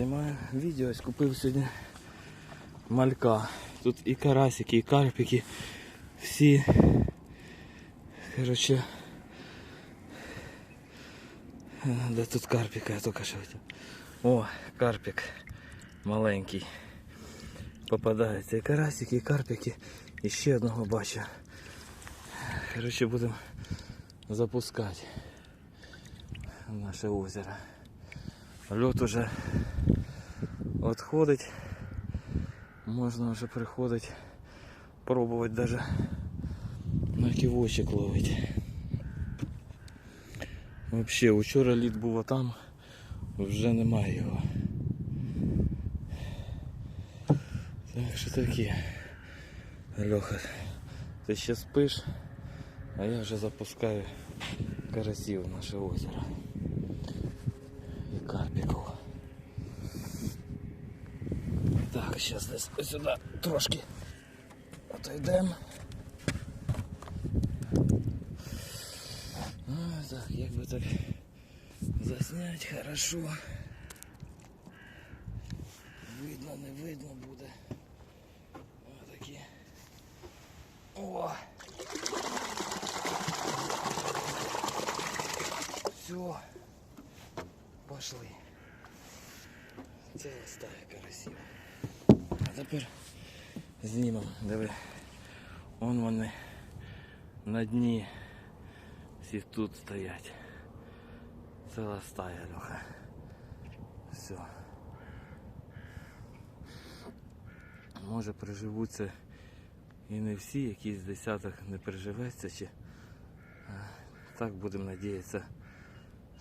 Знімаю відео, ось купив сьогодні малька. Тут і карасики, і карпики. Всі. Короче. е, Де тут карпика, я тільки що хотів. О, карпик маленький. Попадається і карасики, і карпики. І ще одного бачу. Короче, будемо запускати наше озеро. Льот уже відходить. Можна вже приходити, пробувати даже на ківочок ловити. Взагалі, вчора лід був там, вже немає його. Так що таке. Льоха, ти ще спиш, а я вже запускаю карасів в наше озеро. І карпіків. Так, зараз десь ось сюди трошки отойдемо. Так, як би так заснять хорошо. Видно, не видно буде. Отакі. О! Все. Пошли. Це стая карасів. А тепер знімемо, диви. Вон вони на дні. Всі тут стоять. Ціла стая, Льоха. Все. Може приживуться і не всі, якийсь десяток не переживеться чи. Так будемо надіятися,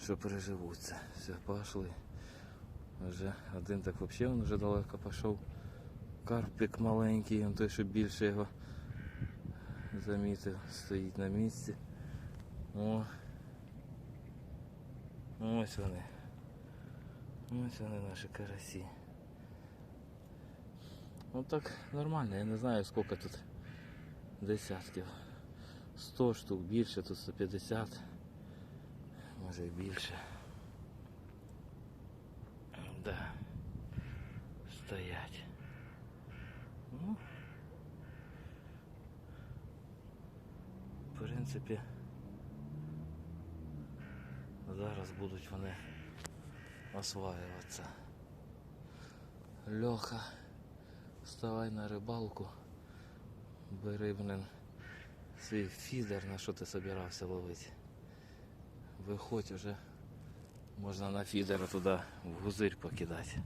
що переживуться. Все, пошли. Вже один так взагалі він вже далеко пішов. Карпик маленький, він той, що більше його замітив, стоїть на місці. О. Ось вони. Ось вони наші карасі. Ну так нормально, я не знаю скільки тут десятків. 100 штук більше, тут 150, може і більше. Да. Стоять. Ну, в принципі, зараз будуть вони осваюватися. Льоха, вставай на рибалку, бери, блин, свій фідер, на що ти собирався ловити. Виходь уже, можна на фідер туди в гузирь покидати.